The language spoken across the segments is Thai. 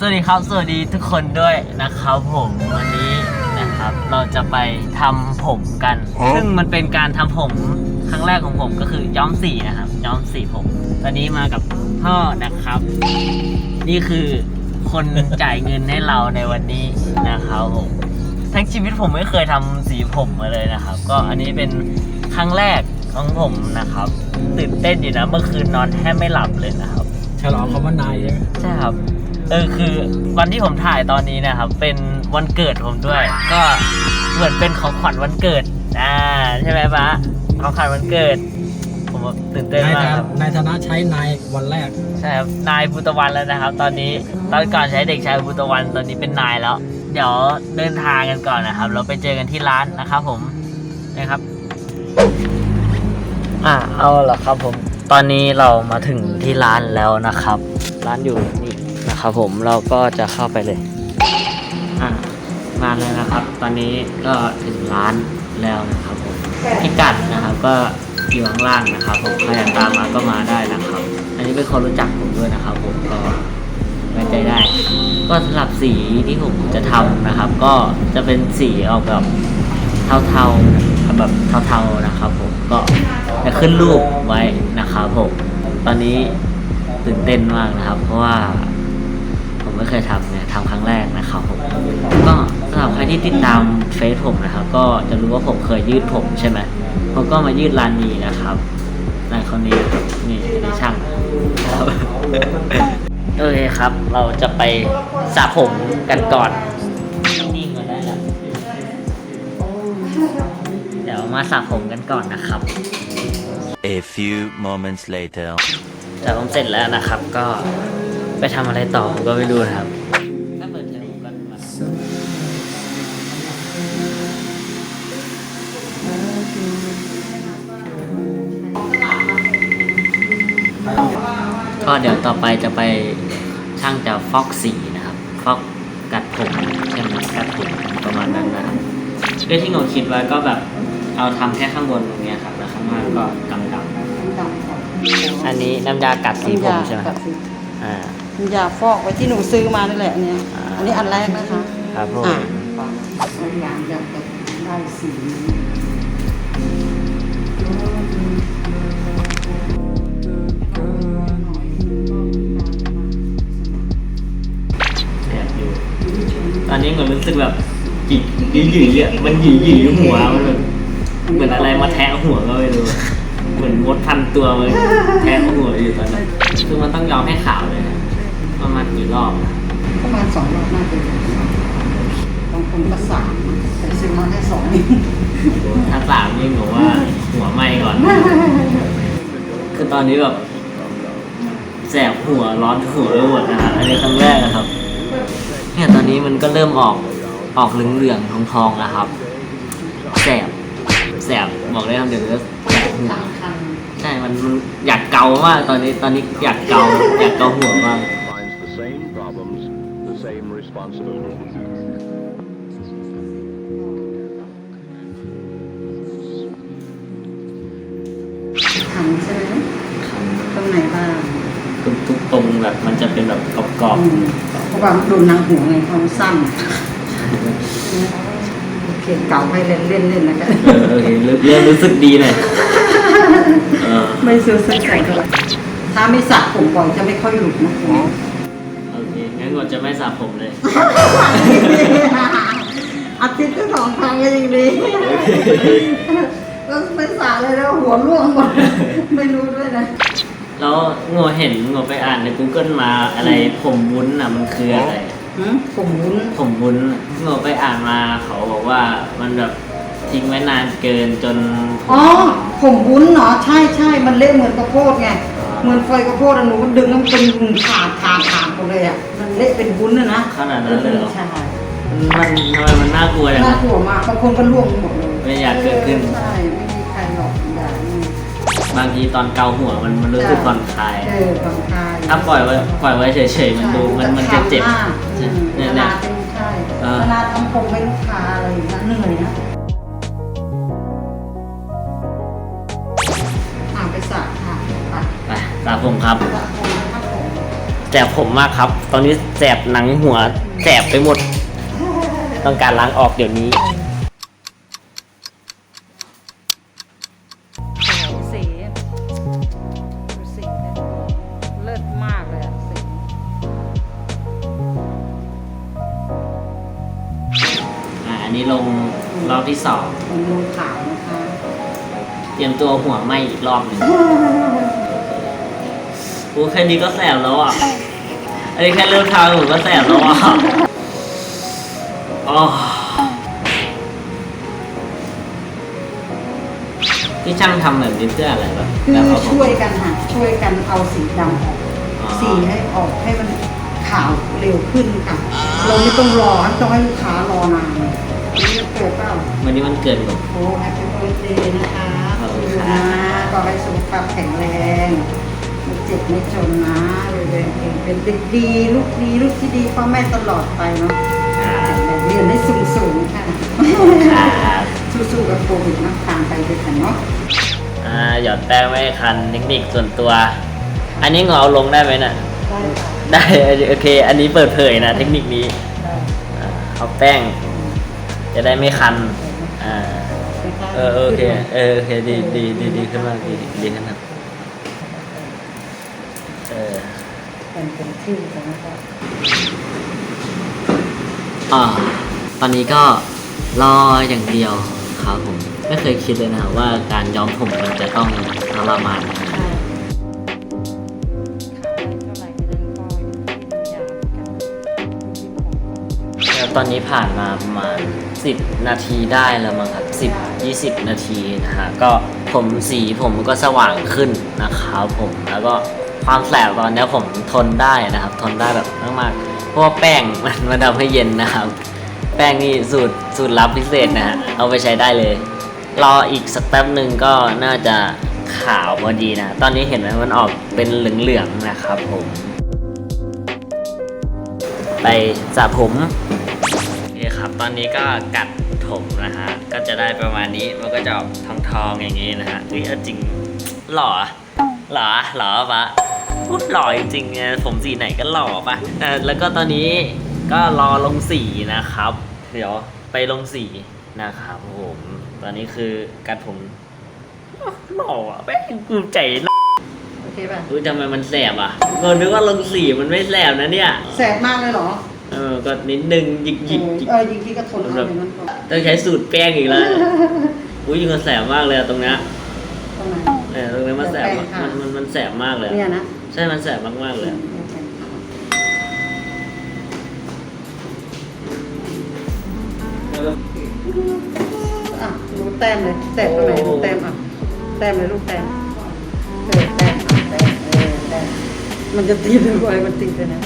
สวัสดีครับ สวัสดีทุกคนด้วยนะครับผมวันนี้นะครับ เราจะไปทำผมกัน ซึ่งมันเป็นการทำผมครั้งแรกของผมก็คือย้อมสีนะครับ ย้อมสีผม ตอนนี้มากับพ่อนะครับ นี่คือคนจ่ายเงินให้เราในวันนี้นะครับผมทั้งชีวิตผมไม่เคยทำสีผมมาเลยนะครับ ก็อันนี้เป็นครั้งแรกของผมนะครับ ตื่นเต้นอยู่นะเมื่อคืนนอนแทบไม่หลับเลยนะครับ ฉลองคำว่านายใช่ไหม ใช่ครับ เออคือวันที่ผมถ่ายตอนนี้นะครับ เป็นวันเกิดผมด้วย ก็เหมือนเป็นของขวัญวันเกิด อ่าใช่ไหมปะของขวัญวันเกิด ผมแบบตื่นเต้นนายมากฐาครับนายฐานะใช้นายวันแรก ใช่ครับนายบุตวันแล้วนะครับ ตอนนี้ตอนก่อนใช้เด็กชายบุตวันตอนนี้เป็นนายแล้ว เดี๋ยวเดินทางกันก่อนนะครับ เราไปเจอกันที่ร้านนะครับผมนะครับ อ่าเอาละครับผม ตอนนี้เรามาถึงที่ร้านแล้วนะครับ ร้านอยู่นี่ นะครับผมเราก็จะเข้าไปเลยอ่ามาเลยนะครับ ตอนนี้ก็ถึงร้านแล้วนะครับผมพิกัดนะครับก็อยู่ข้างล่างนะครับ ผมใครอยากตามมาก็มาได้นะครับ อันนี้เป็นคนรู้จักผมด้วยนะครับ ผมก็ไว้ใจได้ ก็สำหรับสีที่ผมจะทำนะครับ ก็จะเป็นสีออกแบบเทาๆแบบเทาๆนะครับ ผมก็จะขึ้นรูปไว้นะครับผมตอนนี้ตื่นเต้นมากนะครับ เพราะว่าผม ไม่เคยทำเนี่ยทำครั้งแรกนะครับผมก็สำหรับใครที่ติดตามเฟซผมนะครับก็จะรู้ว่าผมเคยยืดผมใช่ไหมผมก็มายืดร้านนี้นะครับนายคนนี้ครับนี่อันนี้ช่างครับโอเคครับ เราจะไปสระผมกันก่อนนิ่งก่อนได้แล้วเดี๋ยวมาสระผมกันก่อนนะครับ A few moments later. แต่ผมเสร็จแล้วนะครับก็ ไปทำอะไรต่อผมก็ไม่รู้นะครับถ้าเปิดเทอมก็มาก็เดี๋ยวต่อไปจะไปช่างจะฟอกสีนะครับ ฟอกกัดผมใช่ไหมกัดผมประมาณนั้นนะครับก็ที่หนูคิดไว้ก็แบบเอาทำแค่ข้างบนตรงเนี้ยครับแล้วข้างล่างก็ดำๆอันนี้น้ำยากัดสีผมใช่ไหมครับอ่าน้ำ ยาฟอกไว้ที่หนูซื้อมานี่แหละอันเนี่ยอ่าอันนี้อันแรกนะคะครับผมอ่าพยายามอยากจะได้สีแอบอยู่ ตอนนี้เหมือนรู้สึกแบบหยิ่หยิ่หยิ่อะมันหยิ่หยิ่หัวมันแบบเหมือนอะไรมาแทะหัวก็ไม่รู้เหมือนมดพันตัวมันแทะหัวอยู่ตอนนั้นคือมันต้องยอมให้ขาวเลยนะ ประมาณกี่รอบนะประมาณสองรอบน่าจะดีบางคนก็สามแต่ซื้อมาแค่สองนี่ถ้าสามยิ่งบอกว่าหัวไหม้ก่อน คือตอนนี้แบบแสบหัวร้อนหัวไปหมดนะครับอันนี้ครั้งแรกนะครับ เนี่ยตอนนี้มันก็เริ่มออกออกเหลืองๆทองๆแล้วครับแสบแสบบอกเลยครับเดี๋ยวจะแสบหัวคันใช่มันมันอยากเกามากตอนนี้ตอนนี้อยากเกาอยากเกาหัวมาก responsibilities. คันใช่ไหมตรงไหนบ้างทุกทุกตรงแบบมันจะเป็นแบบกรอบเพราะว่าโดนนางหัวไงความสั้นโอเคเก่าให้เล่นเล่นเล่นแล้วกันเออเริ่มเริ่มรู้สึกดีหน่อยไม่ซื้อสักใส่เท่าไหร่ถ้าไม่สระผมบ่อยจะไม่ค่อยหลุดนะ งั้นก็จะไม่สระผมเลย อาทิตย์ก็สองครั้งก็ยังดีแล้วไม่สระเลยแล้วหัวร่วงหมดไม่รู้ด้วยนะ แล้วงัวเห็นงัวไปอ่านใน Google มาอะไรผมวุ้นอะมันคืออะไรหืมผมวุ้นผมวุ้นงัวไปอ่านมาเขาบอกว่ามันแบบทิ้งไว้นานเกินจน อ๋อ ผมวุ้นเนาะใช่ใช่มันเละเหมือนกระโพดไง เหมือนไฟกระโพดอะหนูดึงแล้วมันเป็นขาดขาดขาดหมด เลยอะ มันเละเป็นวุ้นอะนะขนาดนั้นเลยเหรอ ใช่มันทำไมมันน่ากลัวอย่างน่านั้นกลัวมากบางคนก็ร่วงหมดเลยไม่อยากเกิดขึ้น ใช่ ไม่มีใครหรอกอย่างนี้บางทีตอนเกาหัวมันมันรู้สึกผ่อนคลายเออผ่อนคลายถ้าปล่อยไว้ปล่อยไว้เฉยๆ มันดูมันมันจะเจ็บมากใช่อืมเนี่ยเวเนี่ลาย เป็นใช่เออ เวลาทำผมให้ลูกค้าอะไรอย่างเงี้ยเหนื่อยนะอ่าไปสระค่ะไปไปสระผมครับ สระ แสบผมมากครับ ตอนนี้แสบหนังหัวแสบไปหมด ต้องการล้างออกเดี๋ยวนี้สีดูสีเนี่ยเลิศมากเลยอะสีอ่าอันนี้ลงรอบที่สองเป็นมูขาวนะคะ เตรียมตัวหัวไหมอีกรอบหนึ่ง โอ้แค่นี้ก็แสบแล้วอะอันนี้แค่เริ่มทางผมก็แสบแล้วอะอ๋อที่ช่างทำแบบนี้เพื่ออะไรแบบคือแล้วเขาบอกช่วยกันค่ะช่วยกันเอาสีดำออกอ๋อสีให้ออกให้มันขาวเร็วขึ้นค่ะ เราไม่ต้องรอต้องให้ลูกค้ารอนานอันนี้เกิดเปล่าวันนี้มันเกิดผม โอ้แฮปปี้เบิร์ดเดย์นะคะขอบคุณดูค่ะนะขอให้สุขภาพแข็งแรง ไม่เจ็บไม่จนนะเรียเก่งเป็นเด็กดีลูกดีลูกที่ดีพ่อแม่ตลอดไปเนาะเรียนได้สูงสูงค่ะสู้ๆกับโควิดนะผ่านไปด้วยกันเนาะอ่าหยอดแป้งไม่คันเทคนิคส่วนตัว อันนี้งอเอาลงได้ไหมน่ะได้ค่ะได้โอเค อันนี้เปิดเผยนะเทคนิคนี้เอาแป้ง จะได้ไม่คันอ่าเออโอเคเออโอเคดีดีดีดีขึ้นมากดีดีขึ้นมากเออ เป็นเป็นชื่อกันนะคะอ่าตอนนี้ก็รออย่างเดียวครับผมไม่เคยคิดเลยนะครับว่าการย้อมผมมันจะต้องทรมานขนาดนี้ขายได้เท่าไหร่นั่นก็อยู่ที่ยาวกันที่ผมแล้วตอนนี้ผ่านมาประมาณ 10 นาทีได้แล้วมั้งครับ 10 20 นาทีนะฮะก็ผมสีผมก็สว่างขึ้นนะครับผมแล้วก็ ความแสบตอนนี้ผมทนได้นะครับ ทนได้แบบมากๆเพราะว่าแป้งมันมันทำให้เย็นนะครับ แป้งนี่สูตรสูตรลับพิเศษนะฮะเอาไปใช้ได้เลย รออีกสักแป๊บหนึ่งก็น่าจะขาวพอดีนะ ตอนนี้เห็นไหมมันออกเป็นเหลืองๆนะครับผม ไปสระผมโอเคครับตอนนี้ก็กัดผมนะฮะ ก็จะได้ประมาณนี้มันก็จะออกทองทองๆอย่างนี้นะฮะเฮ้ยเอาจริงหล่อหล่อหล่อปะ พูดหล่อจริงๆไงผมสีไหนก็หล่อปะเออแล้วก็ตอนนี้ก็รอลงสีนะครับ เดี๋ยวไปลงสีนะครับผม ตอนนี้คือกัดผมหล่ออะแม่งภูมิใจนะโอเคป่ะรู้ทำไมมันแสบอะก็นึกว่าลงสีมันไม่แสบนะเนี่ย แสบมากเลยเหรอ เออ ก็นิดนึงหยิกหยิกหยิกเออยิงที่ก็ทนเอาอย่างนั้นก่อนต้องใช้สูตรแป้งอีกแล้ว อุ้ยยิงมันแสบมากเลยอะตรงเนี้ยตรงไหนเออตรงนี้มันแสบแป้งมากค่ะมันมันมันแสบมากเลย เนี่ยนะใช่มันแสบมากๆเลยอะอะดูแต้มเลยแต้มตรงไหนดูแต้มอะแต้มเลยลูกแต้มเออแต้มอะแต้มเออแต้มมันจะตีด้วยอะไรมันตีด้วยนะ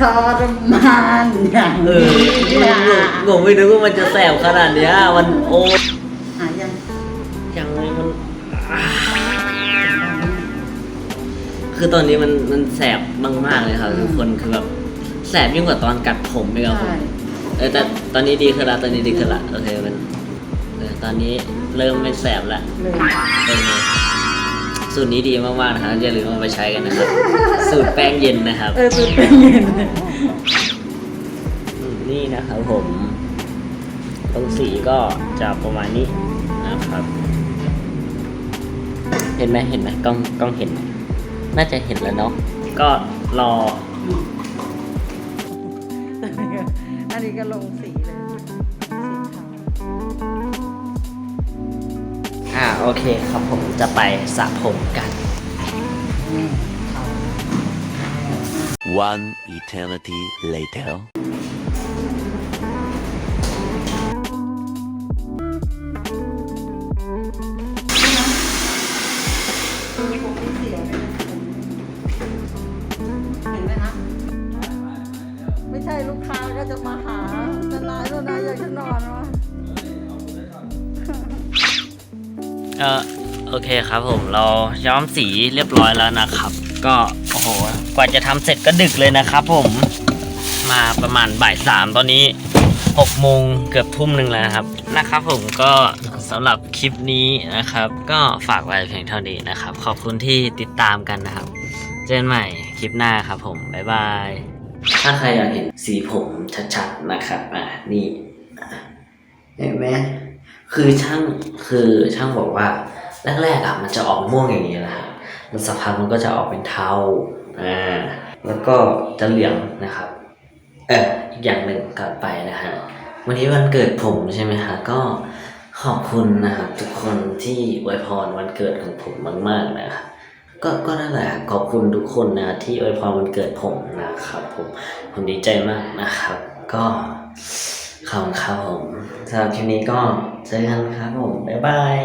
ทรมานอย่างเออนี้มันอะผมไม่นึกว่ามันจะแสบขนาดเนี้ยมันโอ้หายังยังเลยมันอ่า คือตอนนี้มันมันแสบมากๆเลยครับทุกคนคือแบบแสบยิ่งกว่าตอนกัดผมอีกครับผมใช่เออแต่ตอนนี้ดีขึ้นละตอนนี้ดีขึ้นละโอเคมันเออตอนนี้เริ่มไม่แสบละเลยเออสูตรนี้ดีมากๆนะครับอย่าลืมเอาไปใช้กันนะครับ สูตรแป้งเย็นนะครับ เออเป็นเป็นเย็นอืมนี่นะครับผม ตรงสีก็จะประมาณนี้นะครับ เห็นไหมเห็นไหมกล้องกล้องเห็นไหม น่าจะเห็นแล้วเนาะก็รอ อันนี้ก็ลงสีเลยสีขาวอ่าโอเคครับผมจะไปสระผมกันนี่ขาว One eternity later. เออโอเคครับผมเราย้อมสีเรียบร้อยแล้วนะครับ ก็โอ้โหกว่าจะทำเสร็จก็ดึกเลยนะครับ ผมมาประมาณบ่ายสามตอนนี้หกโมงเกือบทุ่มหนึ่งแล้วครับนะครับ ผมก็สำหรับคลิปนี้นะครับ ก็ฝากไว้เพียงเท่านี้นะครับ ขอบคุณที่ติดตามกันนะครับ เจอกันใหม่คลิปหน้าครับผม บ๊ายบาย ถ้าใครอยากเห็นสีผมชัดๆนะครับ อะนี่เห็นไหม คือช่างคือช่างบอกว่าแรกๆอะมันจะออกม่วงอย่างนี้นะครับแล้วสักพักมันก็จะออกเป็นเทาอ่าแล้วก็จะเหลืองนะครับเอออีกอย่างหนึ่งกลับไปนะฮะวันนี้วันเกิดผมใช่ไหมฮะก็ขอบคุณนะครับทุกคนที่อวยพรวันเกิดของผมมาก ๆนะครับก็ก็นั่นแหละขอบคุณทุกคนนะที่อวยพรวันเกิดผมนะครับผมผมดีใจมากนะครับ ก็ ขอบคุณครับผมสำหรับคลิปนี้ก็เจอกันครับผม บ๊ายบาย